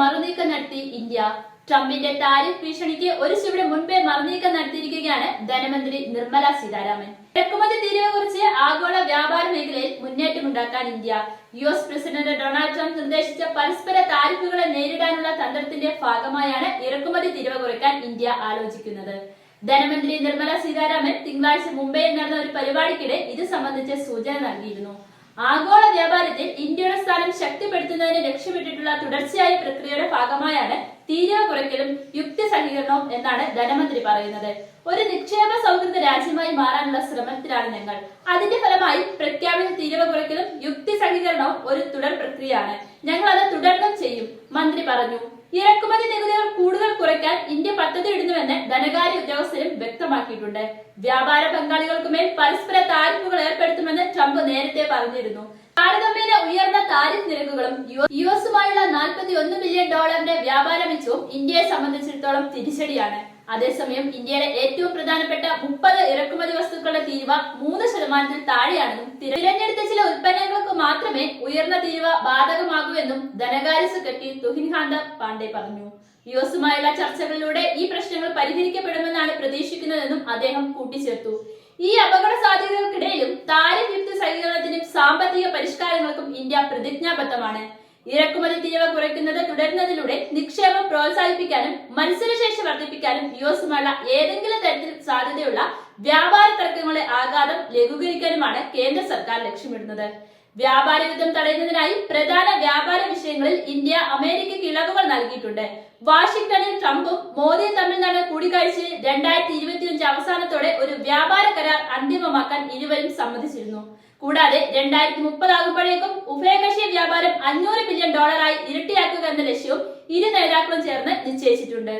മറുനീക്കം നടത്തി ഇന്ത്യ. ട്രംപിന്റെ താരിഫ് ഭീഷണിക്ക് ഒരു ചുവടെ മുൻപേ മറുനീക്കം നടത്തിയിരിക്കുകയാണ് ധനമന്ത്രി നിർമ്മല സീതാരാമൻ. ഇറക്കുമതി തീരുവ കുറിച്ച് ആഗോള വ്യാപാര മേഖലയിൽ മുന്നേറ്റമുണ്ടാക്കാൻ India. U S president Donald Trump നിർദ്ദേശിച്ച പരസ്പര താരിഫുകളെ നേരിടാനുള്ള തന്ത്രത്തിന്റെ ഭാഗമായാണ് ഇറക്കുമതി തീരുവ കുറയ്ക്കാൻ ഇന്ത്യ ആലോചിക്കുന്നത്. ധനമന്ത്രി നിർമ്മല സീതാരാമൻ തിങ്കളാഴ്ച മുംബൈയിൽ നടന്ന ഒരു പരിപാടിക്കിടെ ഇത് സംബന്ധിച്ച് സൂചന നൽകിയിരുന്നു. ആഗോള വ്യാപാരത്തിൽ ഇന്ത്യയുടെ സ്ഥാനം ശക്തിപ്പെടുത്തുന്നതിന് ലക്ഷ്യമിട്ടിട്ടുള്ള തുടർച്ചയായ പ്രക്രിയയുടെ ഭാഗമായാണ് തീരുവ കുറയ്ക്കലും യുക്തി സഹീകരണവും എന്നാണ് ധനമന്ത്രി പറയുന്നത്. ഒരു നിക്ഷേപ സൗഹൃദ രാജ്യമായി മാറാനുള്ള ശ്രമത്തിലാണ് ഞങ്ങൾ. അതിന്റെ ഫലമായി പ്രഖ്യാപിത തീരുവ കുറയ്ക്കലും യുക്തി സഹീകരണവും ഒരു തുടർ പ്രക്രിയയാണ്. ഞങ്ങൾ അത് തുടർന്നും ചെയ്യും മന്ത്രി പറഞ്ഞു. ഇറക്കുമതി നികുതികൾ കൂടുതൽ കുറയ്ക്കാൻ ഇന്ത്യ പദ്ധതി ഇടുന്നുവെന്ന് ധനകാര്യ ഉദ്യോഗസ്ഥരും വ്യക്തമാക്കിയിട്ടുണ്ട്. വ്യാപാര പങ്കാളികൾക്കുമേൽ പരസ്പര താരിഫുകൾ ട്രംപ് നേരത്തെ പറഞ്ഞിരുന്നു. താരതമ്യേന ഉയർന്ന താരിഫ് നിരക്കുകളും യു എസുമായുള്ള നാൽപ്പത്തി ഒന്ന് ബില്യൺ ഡോളറിന്റെ വ്യാപാര മിച്ചവും ഇന്ത്യയെ സംബന്ധിച്ചിടത്തോളം തിരിച്ചടിയാണ്. അതേസമയം ഇന്ത്യയുടെ ഏറ്റവും പ്രധാനപ്പെട്ട മുപ്പത് ഇറക്കുമതി വസ്തുക്കളുടെ തീരുവ മൂന്ന് ശതമാനത്തിൽ താഴെയാണെന്നും തിരഞ്ഞെടുത്ത ചില ഉൽപ്പന്നങ്ങൾക്ക് മാത്രമേ ഉയർന്ന തീരുവ ബാധകമാകൂ എന്നും ധനകാര്യ സെക്രട്ടറി തുഹിൻഹാന്ത പാണ്ഡെ പറഞ്ഞു. യു എസുമായുള്ള ചർച്ചകളിലൂടെ ഈ പ്രശ്നങ്ങൾ പരിഹരിക്കപ്പെടുമെന്നാണ് പ്രതീക്ഷിക്കുന്നതെന്നും അദ്ദേഹം കൂട്ടിച്ചേർത്തു. ഈ അപകട സാധ്യതകൾക്കിടയിലും താരിഫ് യുക്തി സഹകരണത്തിനും സാമ്പത്തിക പരിഷ്കാരങ്ങൾക്കും ഇന്ത്യ പ്രതിജ്ഞാബദ്ധമാണ്. ഇറക്കുമതി തീരുവ കുറയ്ക്കുന്നത് തുടരുന്നതിലൂടെ നിക്ഷേപം പ്രോത്സാഹിപ്പിക്കാനും മത്സരശേഷി വർദ്ധിപ്പിക്കാനും യു എസുമായുള്ള ഏതെങ്കിലും തരത്തിൽ സാധ്യതയുള്ള വ്യാപാര തർക്കങ്ങളെ ആഘാതം ലഘൂകരിക്കാനുമാണ് കേന്ദ്ര സർക്കാർ ലക്ഷ്യമിടുന്നത്. വ്യാപാര യുദ്ധം തടയുന്നതിനായി പ്രധാന വ്യാപാര വിഷയങ്ങളിൽ ഇന്ത്യ അമേരിക്കയ്ക്ക് ഇളവുകൾ നൽകിയിട്ടുണ്ട്. വാഷിംഗ്ടണിൽ ട്രംപും മോദിയും തമ്മിൽ നടന്ന കൂടിക്കാഴ്ചയിൽ രണ്ടായിരത്തി ഇരുപത്തിയഞ്ച് അവസാനത്തോടെ ഒരു വ്യാപാര കരാർ അന്തിമമാക്കാൻ ഇരുവരും സമ്മതിച്ചിരുന്നു. കൂടാതെ രണ്ടായിരത്തി മുപ്പതാകുമ്പോഴേക്കും ഉഭയകക്ഷി വ്യാപാരം അഞ്ഞൂറ് ബില്യൺ ഡോളറായി ഇരട്ടിയാക്കുക എന്ന ലക്ഷ്യവും ഇരു നേതാക്കളും ചേർന്ന് നിശ്ചയിച്ചിട്ടുണ്ട്.